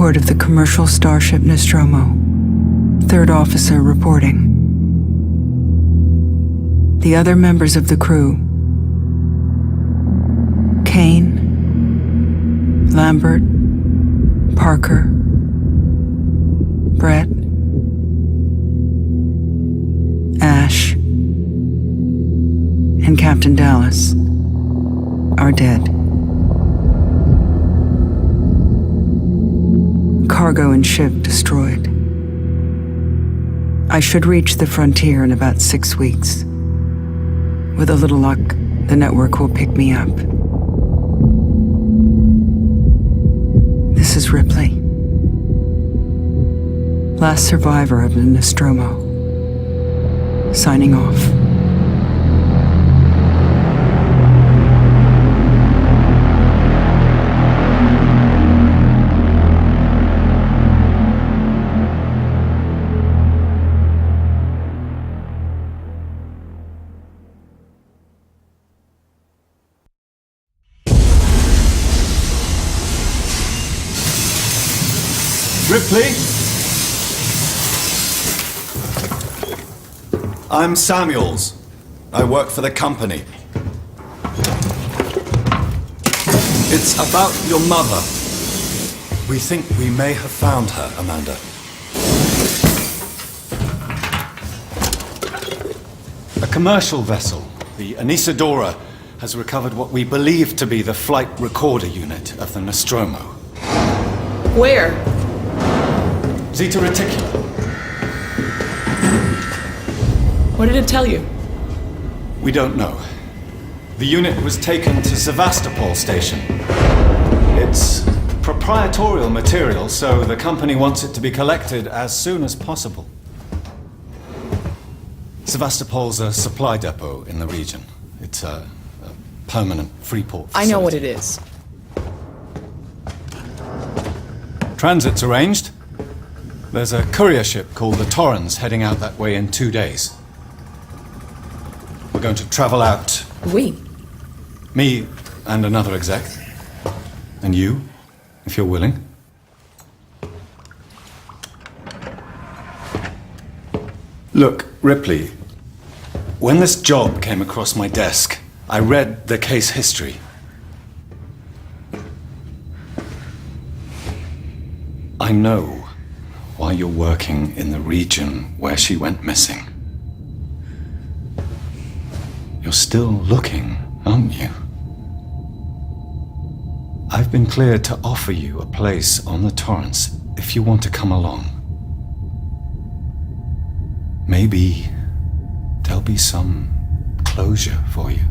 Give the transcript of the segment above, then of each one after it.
Report of the commercial starship Nostromo. Third officer reporting. The other members of the crew Kane, Lambert, Parker, Brett, Ash, and Captain Dallas are dead. Cargo and ship destroyed. I should reach the frontier in about six weeks. With a little luck, the network will pick me up. This is Ripley. Last survivor of the Nostromo. Signing off. Ripley? I'm Samuels. I work for the company. It's about your mother. We think we may have found her, Amanda. A commercial vessel, the Anisadora, has recovered what we believe to be the flight recorder unit of the Nostromo. Where? Zeta Reticula. What did it tell you? We don't know. The unit was taken to Sevastopol station. It's proprietorial material, so the company wants it to be collected as soon as possible. Sevastopol's a supply depot in the region. It's a, a permanent free port. I know what it is. Transit's arranged. There's a courier ship called the Torrens heading out that way in two days. We're going to travel out We. Me and another exec. And you, if you're willing. Look, Ripley, when this job came across my desk, I read the case history. I know you're working in the region where she went missing. You're still looking, aren't you? I've been cleared to offer you a place on the Torrens if you want to come along. Maybe there'll be some closure for you.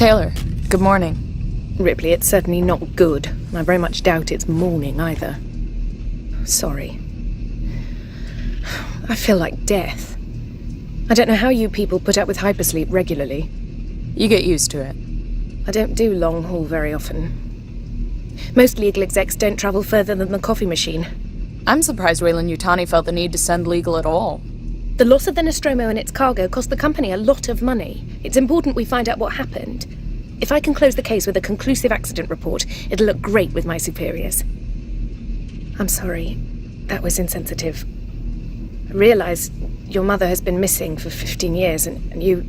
Taylor, good morning. Ripley, it's certainly not good, and I very much doubt it's morning either. Sorry. I feel like death. I don't know how you people put up with hypersleep regularly. You get used to it. I don't do long haul very often. Most legal execs don't travel further than the coffee machine. I'm surprised Wayland Yutani felt the need to send legal at all. The loss of the Nostromo and its cargo cost the company a lot of money. It's important we find out what happened. If I can close the case with a conclusive accident report, it'll look great with my superiors. I'm sorry. That was insensitive. I realize your mother has been missing for 15 years, and, and you.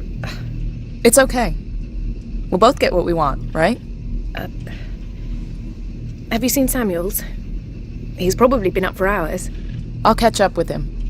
It's okay. We'll both get what we want, right? Uh, have you seen Samuels? He's probably been up for hours. I'll catch up with him.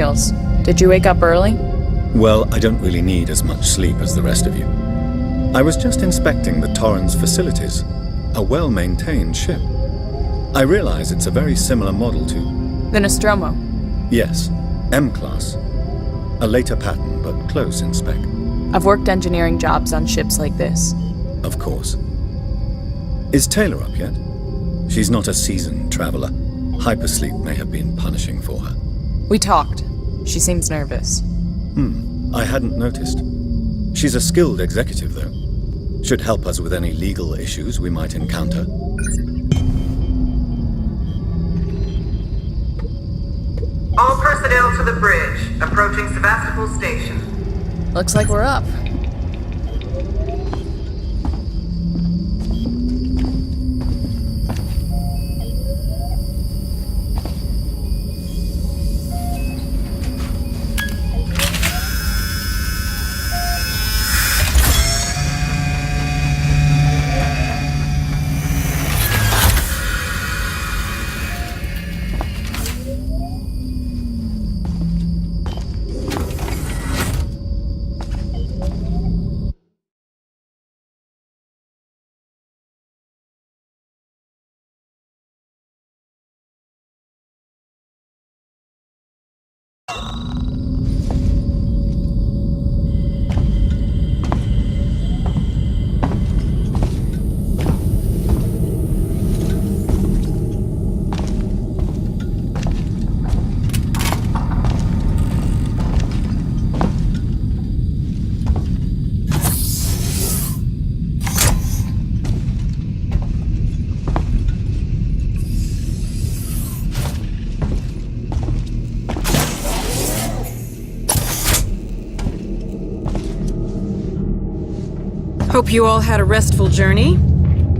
Did you wake up early? Well, I don't really need as much sleep as the rest of you. I was just inspecting the Torrens facilities. A well maintained ship. I realize it's a very similar model to. The Nostromo. Yes, M Class. A later pattern, but close in spec. I've worked engineering jobs on ships like this. Of course. Is Taylor up yet? She's not a seasoned traveler. Hypersleep may have been punishing for her. We talked. She seems nervous. Hmm, I hadn't noticed. She's a skilled executive, though. Should help us with any legal issues we might encounter. All personnel to the bridge, approaching Sevastopol Station. Looks like we're up. Hope you all had a restful journey.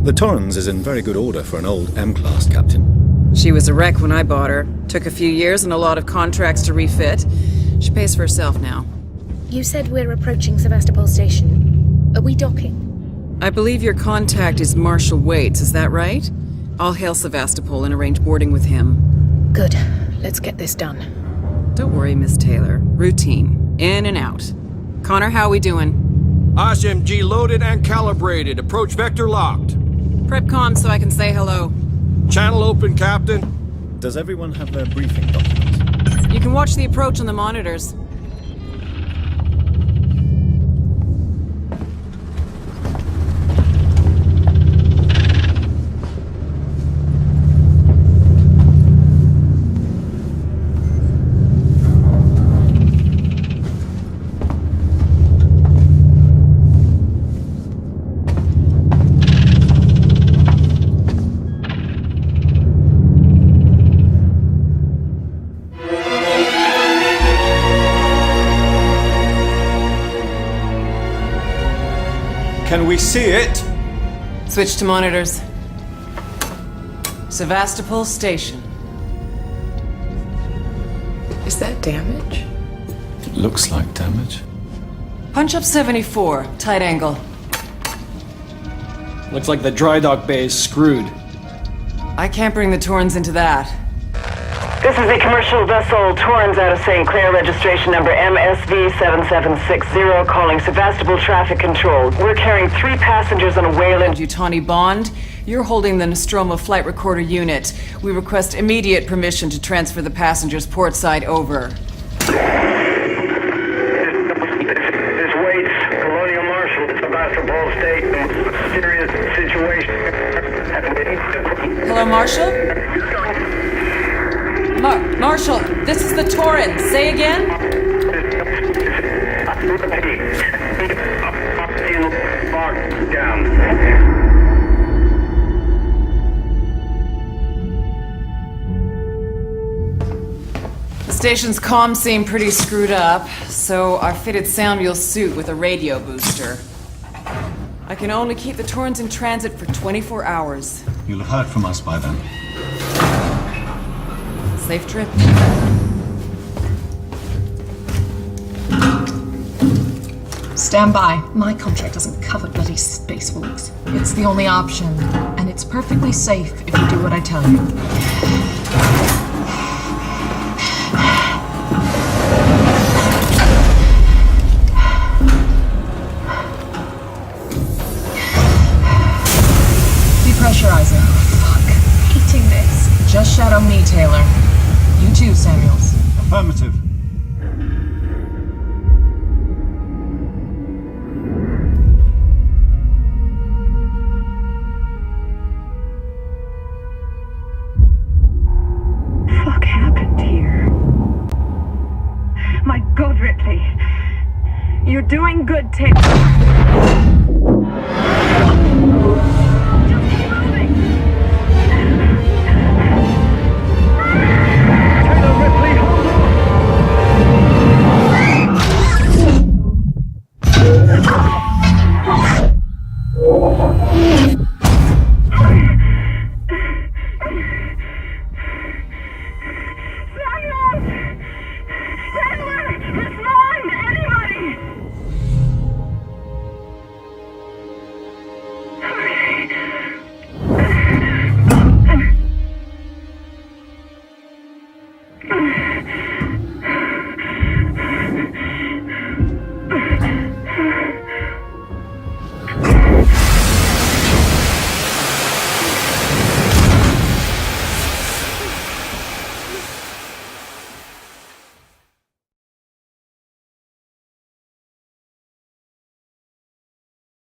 The Torrens is in very good order for an old M-class captain. She was a wreck when I bought her. Took a few years and a lot of contracts to refit. She pays for herself now. You said we're approaching Sevastopol Station. Are we docking? I believe your contact is Marshal Waits, is that right? I'll hail Sevastopol and arrange boarding with him. Good. Let's get this done. Don't worry, Miss Taylor. Routine. In and out. Connor, how are we doing? SMG loaded and calibrated. Approach vector locked. Prep com so I can say hello. Channel open, Captain. Does everyone have their briefing document? You can watch the approach on the monitors. Can we see it? Switch to monitors. Sevastopol Station. Is that damage? It looks like damage. Punch up 74, tight angle. Looks like the dry dock bay is screwed. I can't bring the Torrens into that. This is the commercial vessel Torrens out of St. Clair, registration number MSV7760, calling Sevastopol Traffic Control. We're carrying three passengers on a Wayland. Yutani Bond, you're holding the Nostromo flight recorder unit. We request immediate permission to transfer the passengers portside over. This Waits, Mar- Marshal, this is the Torrens. Say again? The station's comms seem pretty screwed up, so I fitted Samuel's suit with a radio booster. I can only keep the Torrens in transit for 24 hours. You'll have heard from us by then. Safe trip. Stand by. My contract doesn't cover bloody spacewalks. It's the only option, and it's perfectly safe if you do what I tell you. My God, Ripley. You're doing good, Tick.